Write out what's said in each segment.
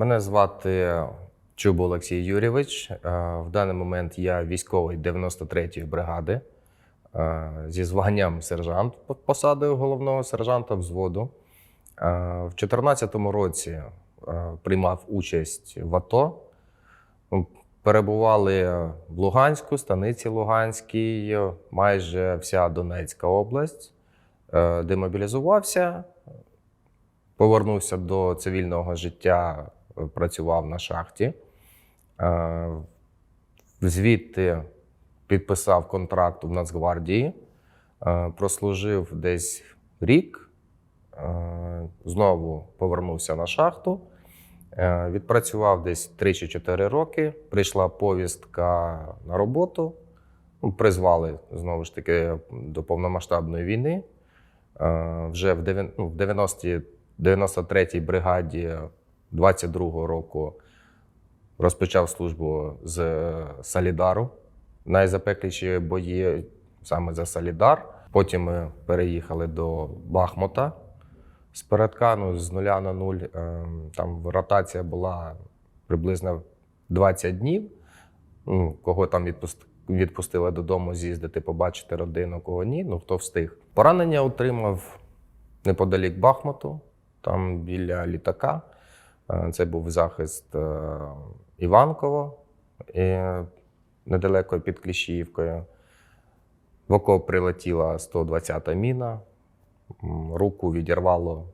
Мене звати Чуб Олексій Юрійович. Е, В даний момент я військовий 93-ї бригади е, зі званням сержант посадою головного сержанта взводу. Е, В 2014 році приймав участь в АТО. Перебували в Луганську, станиці Луганській, майже вся Донецька область. Демобілізувався, повернувся до цивільного життя, працював на шахті. Е, Звідти підписав контракт в Нацгвардії, е, прослужив десь рік, е, знову повернувся на шахту. Відпрацював десь 3 чи 4 роки. Прийшла повістка на роботу. Ну, Призвали знову ж таки до повномасштабної війни. Вже в дев'ян- ну, в 90 93-й бригаді 22-го року розпочав службу з е, Солідару. Найзапекліші бої саме за Солідар. Потім ми переїхали до Бахмута з передка, ну, з нуля на нуль. Е, Там ротація була приблизно 20 днів. Ну, Кого там відпуст- відпустили додому з'їздити, побачити родину, кого ні, ну хто встиг. Поранення отримав неподалік Бахмуту, там біля літака. Е, Це був захист е, Іванково, недалеко під Кліщіївкою. В окоп прилетіла 120-та міна, руку відірвало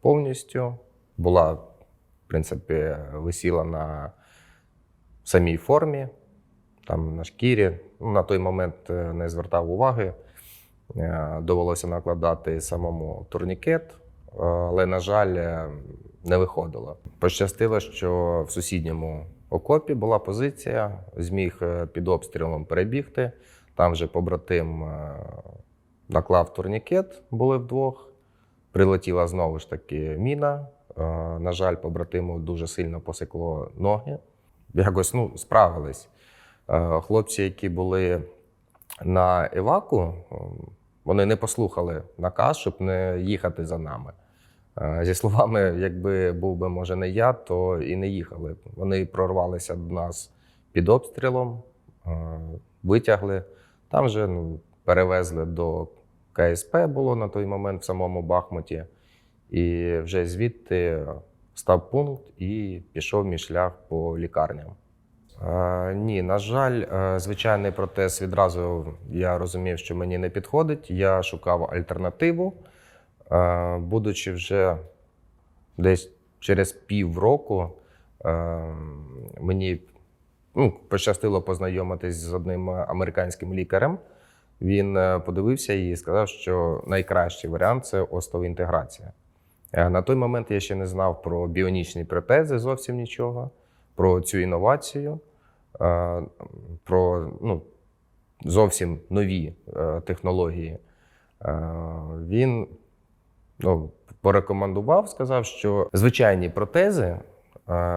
повністю. Була, в принципі, висіла на самій формі, там на шкірі. На той момент е, не звертав уваги. Е, Довелося накладати самому турнікет, е, але, на жаль, е, не виходило. Пощастило, що в сусідньому окопі була позиція, зміг е, під обстрілом перебігти. Там вже побратим е, наклав турнікет, були вдвох. Прилетіла знову ж таки міна. Е, На жаль, побратиму дуже сильно посекло ноги. Якось ну, справились. Хлопці, які були на еваку, вони не послухали наказ, щоб не їхати за нами. Е, Зі словами, якби був би, може, не я, то і не їхали. Вони прорвалися до нас під обстрілом, е, витягли. Там вже ну, перевезли до КСП було на той момент в самому Бахмуті. І вже звідти став пункт і пішов мій шлях по лікарням. Е, ні, на жаль, е, звичайний протез відразу я розумів, що мені не підходить. Я шукав альтернативу. Будучи вже десь через півроку, мені ну, пощастило познайомитись з одним американським лікарем. Він е, подивився і сказав, що найкращий варіант це остеоінтеграція. Е, На той момент я ще не знав про біонічні протези зовсім нічого, про цю інновацію, е, про ну, зовсім нові технології. Він ну, порекомендував, сказав, що звичайні протези е,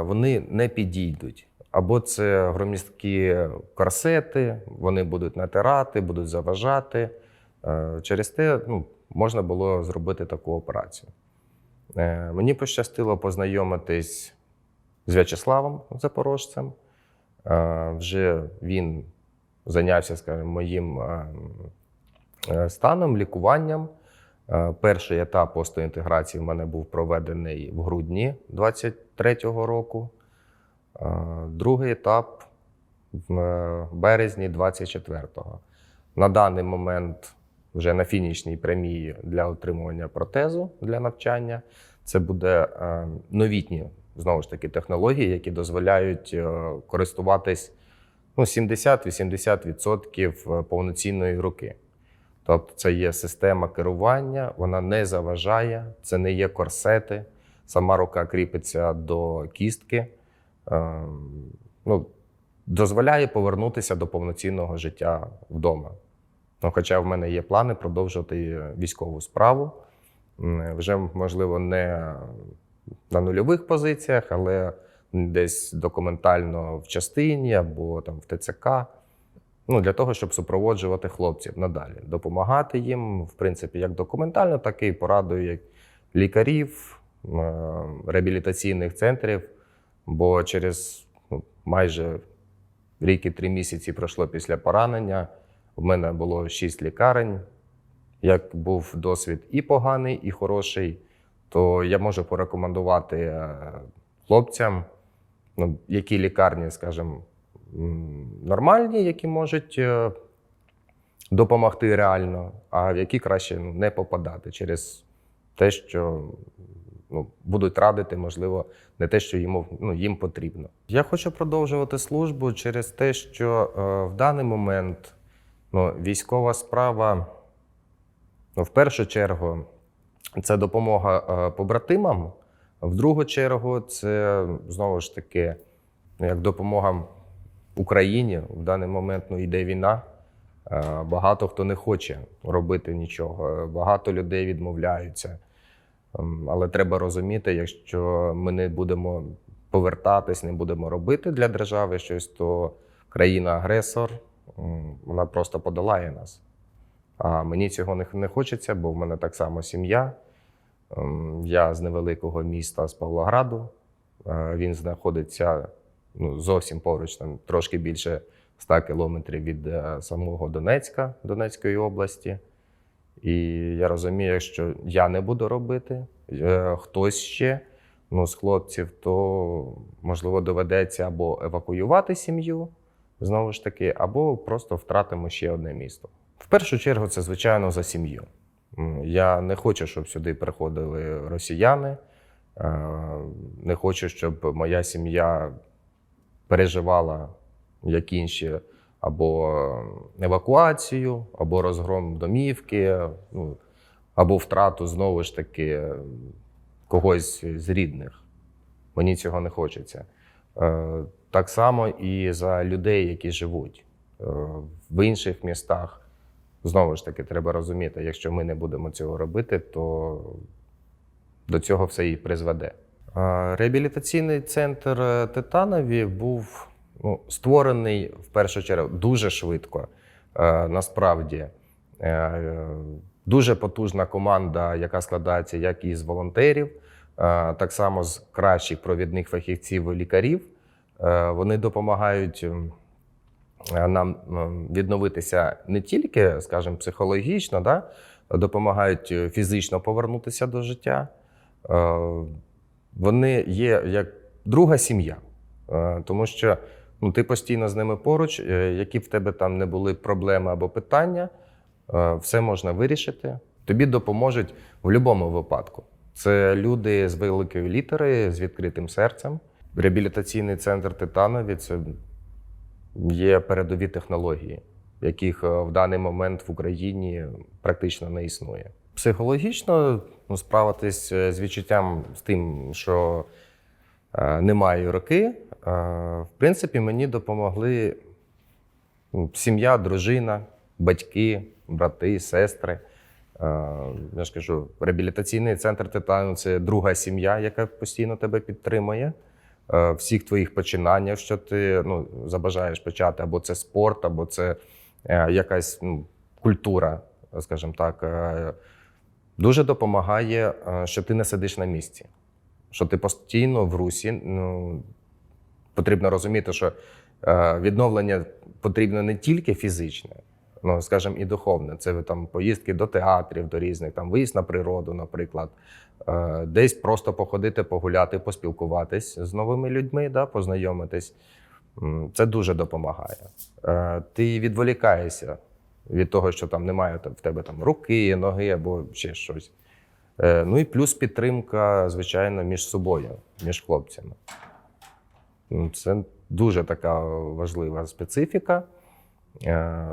вони не підійдуть. Або це громісткі корсети, вони будуть натирати, будуть заважати. Е, Через те ну, можна було зробити таку операцію. Е, Мені пощастило познайомитись з В'ячеславом Запорожцем. Вже він зайнявся, скажімо, моїм е, е, станом, лікуванням. Е, Перший етап остеоінтеграції в мене був проведений в грудні 23-го року. Е, Другий етап в е, березні 24-го. На даний момент вже на фінішній прямій для отримування протезу для навчання. Це буде новітні знову ж таки технології, які дозволяють користуватись ну, 70-80% повноцінної руки. Тобто це є система керування, вона не заважає, це не є корсети. Сама рука кріпиться до кістки. Е, ну, дозволяє повернутися до повноцінного життя вдома. Ну, хоча в мене є плани продовжувати військову справу. Вже, можливо, не на нульових позиціях, але десь документально в частині або там в ТЦК. Ну, для того, щоб супроводжувати хлопців надалі, допомагати їм, в принципі, як документально, так і порадою як лікарів, е, реабілітаційних центрів Бо через ну, майже рік і три місяці пройшло після поранення. У мене було шість лікарень. Як був досвід і поганий, і хороший, то я можу порекомендувати е, хлопцям, ну, які лікарні, скажімо, нормальні, які можуть е, допомогти реально, а в які краще ну, не попадати через те, що ну, будуть радити, можливо, не те, що їм, ну, їм потрібно. Я хочу продовжувати службу через те, що е, в даний момент ну, військова справа, ну, в першу чергу, це допомога е, побратимам. В другу чергу, це знову ж таки ну, як допомога Україні. В даний момент ну, йде війна. Е, Багато хто не хоче робити нічого. Багато людей відмовляються. Ем, Але треба розуміти, якщо ми не будемо повертатись, не будемо робити для держави щось, то країна-агресор вона просто подолає нас. А мені цього не, не хочеться, бо в мене так само сім'я. Ем, Я з невеликого міста з Павлограду. Е, Він знаходиться ну, зовсім поруч, там трошки більше 100 кілометрів від е, самого Донецька, Донецької області. І я розумію, якщо я не буду робити, е, хтось ще ну, з хлопців, то можливо доведеться або евакуювати сім'ю знову ж таки, або просто втратимо ще одне місто. В першу чергу, це звичайно за сім'ю. Я не хочу, щоб сюди приходили росіяни. е, Не хочу, щоб моя сім'я переживала, як інші, або евакуацію, або розгром домівки, ну, або втрату знову ж таки когось з рідних. Мені цього не хочеться. Е, Так само і за людей, які живуть е, в інших містах. Знову ж таки, треба розуміти, якщо ми не будемо цього робити, то до цього все і призведе. Реабілітаційний центр е, Титанові був ну, створений в першу чергу дуже швидко. Е, Насправді Е, дуже потужна команда, яка складається як із волонтерів, так само з кращих провідних фахівців і лікарів. Вони допомагають нам відновитися не тільки, скажімо, психологічно, да, допомагають фізично повернутися до життя. Вони є як друга сім'я, Е, тому що ну, ти постійно з ними поруч, е, які б в тебе там не були проблеми або питання, е, все можна вирішити. Тобі допоможуть в будь-якому випадку. Це люди з великої літери, з відкритим серцем. Реабілітаційний центр Титанові це є передові технології, яких в даний момент в Україні практично не існує. Психологічно ну, справитись е, з відчуттям з тим, що е, немає роки, е, в принципі, мені допомогли сім'я, дружина, батьки, брати, сестри. Я ж кажу, реабілітаційний центр Титану це друга сім'я, яка постійно тебе підтримує. Всіх твоїх починаннях, що ти ну, забажаєш почати, або це спорт, або це якась ну, культура, скажімо так. Дуже допомагає, е, що ти не сидиш на місці, що ти постійно в русі. Ну, потрібно розуміти, що е, відновлення потрібно не тільки фізичне, ну, скажімо, і духовне. Це там поїздки до театрів, до різних, там виїзд на природу, наприклад, Е, десь просто походити, погуляти, поспілкуватись з новими людьми, да, познайомитись. Це дуже допомагає. Ти відволікаєшся від того, що там немає в тебе там руки, ноги або ще щось. Е, Ну і плюс підтримка, звичайно, між собою, між хлопцями. Ну, Це дуже така важлива специфіка. Е,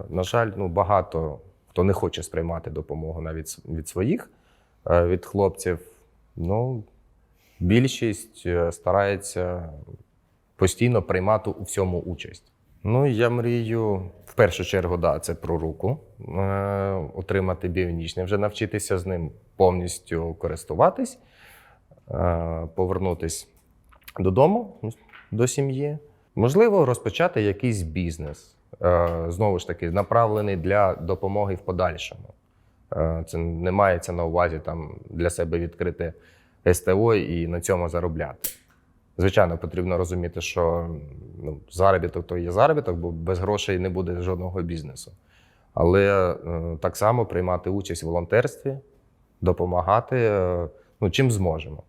На жаль, ну, багато хто не хоче сприймати допомогу навіть від своїх, е, від хлопців. Ну, більшість старається постійно приймати у всьому участь. Ну, я мрію в першу чергу, да, це про руку, е, отримати біонічне, вже навчитися з ним повністю користуватись, е, повернутись додому, до сім'ї. Можливо, розпочати якийсь бізнес, е, знову ж таки, направлений для допомоги в подальшому. Е, Це не мається на увазі там для себе відкрити СТО і на цьому заробляти. Звичайно, потрібно розуміти, що ну, заробіток то є заробіток, бо без грошей не буде жодного бізнесу. Але е, так само приймати участь в волонтерстві, допомагати, е, ну, чим зможемо.